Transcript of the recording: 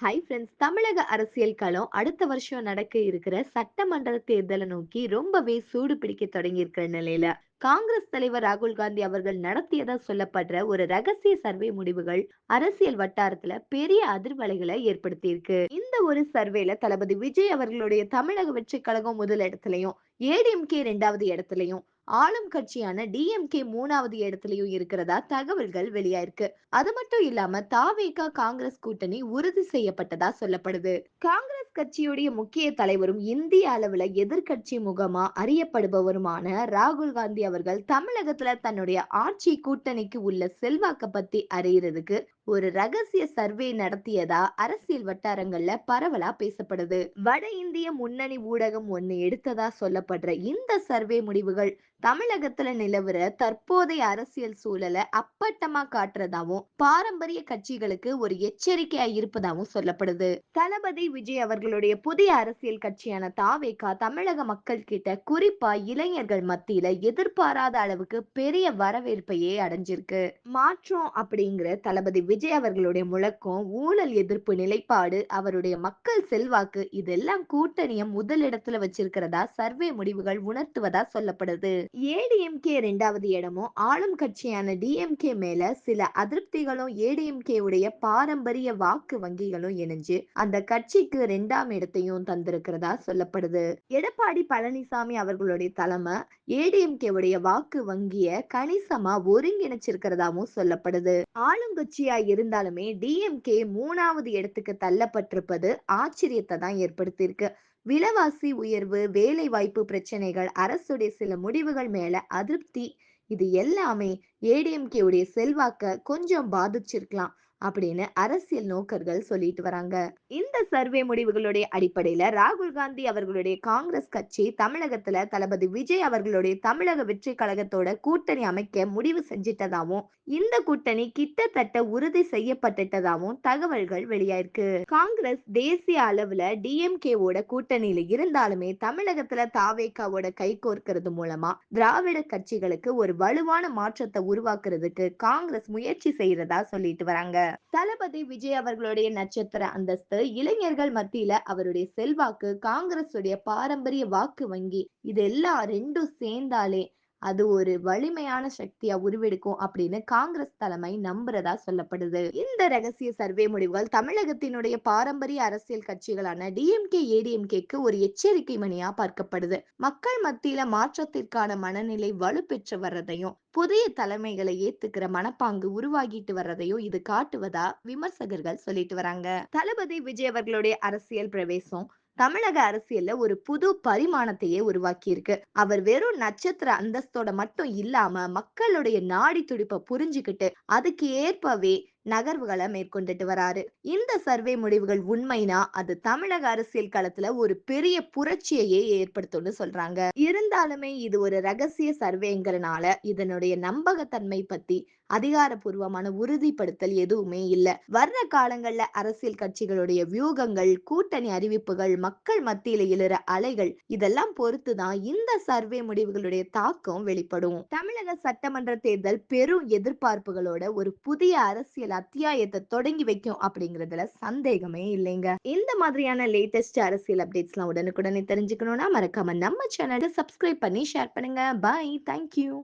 Hi friends தமிழக அரசியல் களம் அடுத்த வருஷம் நடக்க இருக்கிற சட்டமன்ற தேர்தலை நோக்கி ரொம்பவே சூடு பிடிக்க தொடங்கி இருக்கிற நிலையில காங்கிரஸ் தலைவர் ராகுல் காந்தி அவர்கள் நடத்தியதா சொல்லப்படுற ஒரு ரகசிய சர்வே முடிவுகள் அரசியல் வட்டாரத்துல பெரிய அதிர்வலைகளை ஏற்படுத்தி இருக்கு இந்த ஒரு சர்வேல தளபதி விஜய் அவர்களுடைய தமிழக வெற்றி கழகம் முதல் இடத்துலயும் ஏடிஎம்கே இரண்டாவது இடத்துலயும் ஆளும் கட்சியான டிஎம்கே மூணாவது இடத்துலயும் இருக்கிறதா தகவல்கள் வெளியாயிருக்கு. அது மட்டும் இல்லாம தாவேகா காங்கிரஸ் கூட்டணி உறுதி செய்யப்பட்டதா சொல்லப்படுது. காங்கிரஸ் கட்சியுடைய முக்கிய தலைவரும் இந்திய அளவுல எதிர்கட்சி முகமா அறியப்படுபவருமான ராகுல் காந்தி அவர்கள் தமிழகத்துல தன்னுடைய ஆட்சி கூட்டணிக்கு உள்ள செல்வாக்க பத்தி அறியறதுக்கு ஒரு ரகசிய சர்வே நடத்தியதா அரசியல் வட்டாரங்கள்ல பரவலா பேசப்படுது. வட இந்திய முன்னணி ஊடகம் ஒண்ணு எடுத்ததா சொல்லப்படுற இந்த சர்வே முடிவுகள் தமிழகத்துல நிலவுற தற்போதைய அரசியல் சூழலை அப்பட்டமா காட்டுறதாவும் பாரம்பரிய கட்சிகளுக்கு ஒரு எச்சரிக்கையா இருப்பதாவும் சொல்லப்படுது. தளபதி விஜய் அவர்களுடைய புதிய அரசியல் கட்சியான தாவேகா தமிழக மக்கள் கிட்ட குறிப்பா இளைஞர்கள் மத்தியில எதிர்பாராத அளவுக்கு பெரிய வரவேற்பையே அடைஞ்சிருக்கு. மாற்றம் அப்படிங்கிற தளபதி விஜய் அவர்களுடைய முழக்கம் ஊழல் எதிர்ப்பு நிலைப்பாடு அவருடைய மக்கள் செல்வாக்கு இதெல்லாம் கூட்டணிய முதலிடத்துல வச்சிருக்கிறதா? சர்வே முடிவுகள் உணர்த்துவதா சொல்லப்படுது. ஏடிஎம்கே இரண்டாவது இடமும் ஆளும் கட்சியான டிஎம்கே மேல சில அதிருப்திகளும் ஏடிஎம்கே உடைய பாரம்பரிய வாக்கு வங்கிகளும் இணைஞ்சு அந்த கட்சிக்கு இரண்டாம் இடத்தையும் தந்திருக்கிறதா சொல்லப்படுது. எடப்பாடி பழனிசாமி அவர்களுடைய தலைமை ஏடிஎம்கே உடைய வாக்கு வங்கிய கணிசமா ஒருங்கிணைச்சிருக்கிறதாவும் சொல்லப்படுது. ஆளுங்கட்சியா இருந்தாலுமே டிஎம்கே மூணாவது இடத்துக்கு தள்ளப்பட்டிருப்பது ஆச்சரியத்தை தான் ஏற்படுத்தியிருக்கு. விலைவாசி உயர்வு வேலை வாய்ப்பு பிரச்சனைகள் அரசுடைய சில முடிவுகள் மேல அதிருப்தி இது எல்லாமே ஏடிஎம்கே உடைய செல்வாக்க கொஞ்சம் பாதிச்சிருக்கலாம். அப்படின்னு அரசியல் நோக்கர்கள் சொல்லிட்டு வராங்க. இந்த சர்வே முடிவுகளுடைய அடிப்படையில ராகுல் காந்தி அவர்களுடைய காங்கிரஸ் கட்சி தமிழகத்துல தளபதி விஜய் அவர்களுடைய தமிழக வெற்றி கழகத்தோட கூட்டணி அமைக்க முடிவு செஞ்சிட்டதாவும் இந்த கூட்டணி கிட்டத்தட்ட உறுதி செய்யப்பட்டுட்டதாவும் தகவல்கள் வெளியாயிருக்கு. காங்கிரஸ் தேசிய அளவுல டிஎம்கேவோட கூட்டணியில இருந்தாலுமே தமிழகத்துல தாவேக்காவோட கை கோர்க்கிறது மூலமா திராவிட கட்சிகளுக்கு ஒரு வலுவான மாற்றத்தை உருவாக்குறதுக்கு காங்கிரஸ் முயற்சி செய்யறதா சொல்லிட்டு வராங்க. தளபதி விஜய் அவர்களுடைய நட்சத்திர அந்தஸ்து இளைஞர்கள் மத்தியில அவருடைய செல்வாக்கு காங்கிரஸ் உடைய பாரம்பரிய வாக்கு வங்கி இது எல்லாம் ரெண்டும் சேர்ந்தாலே அது ஒரு வலிமையான சக்தியா உருவெடுக்கும் அப்படின்னு காங்கிரஸ் தலைமை நம்புறதா சொல்லப்படுது. இந்த ரகசிய சர்வே முடிவுகள் தமிழகத்தினுடைய பாரம்பரிய அரசியல் கட்சிகளான டிஎம்கே ஏடிஎம்கேக்கு ஒரு எச்சரிக்கை மணியா பார்க்கப்படுது. மக்கள் மத்தியில மாற்றத்திற்கான மனநிலை வலுப்பெற்று வர்றதையும் புதிய தலைமைகளை ஏத்துக்கிற மனப்பாங்கு உருவாகிட்டு வர்றதையும் இது காட்டுவதா விமர்சகர்கள் சொல்லிட்டு வராங்க. தளபதி விஜய் அவர்களுடைய அரசியல் பிரவேசம் தமிழக அரசியல்ல ஒரு புது பரிமாணத்தையே உருவாக்கி இருக்கு அவர் வெறும் நட்சத்திர அந்தஸ்தோட மட்டும் இல்லாம மக்களுடைய நாடி துடிப்பை புரிஞ்சுக்கிட்டு அதுக்கு ஏற்பவே நகர்வுகளை மேற்கொண்டுட்டு வராரு. இந்த சர்வே முடிவுகள் உண்மைனா அது தமிழக அரசியல் களத்துல ஒரு பெரிய புரட்சியையே ஏற்படுத்தும்னு சொல்றாங்க. இருந்தாலுமே இது ஒரு ரகசிய சர்வேங்கிறனால இதனுடைய நம்பகத்தன்மை பத்தி அதிகாரப்பூர்வமான உறுதிப்படுத்தல் எதுவுமே இல்ல. வர்ற காலங்கள்ல அரசியல் கட்சிகளுடைய வியூகங்கள் கூட்டணி அறிவிப்புகள் மக்கள் மத்தியில எழுற அலைகள் இதெல்லாம் பொறுத்துதான் இந்த சர்வே முடிவுகளுடைய தாக்கம் வெளிப்படும். தமிழக சட்டமன்ற தேர்தல் பெரும் எதிர்பார்ப்புகளோட ஒரு புதிய அரசியல் அத்தியாயத்தை தொடங்கி வைக்கும் அப்படிங்கறதுல சந்தேகமே இல்லைங்க. இந்த மாதிரியான லேட்டஸ்ட் அரசியல் அப்டேட்ஸ் எல்லாம் உடனுக்குடனே தெரிஞ்சுக்கணும்னா மறக்காம நம்ம சேனலை சப்ஸ்கிரைப் பண்ணி ஷேர் பண்ணுங்க. Bye thank you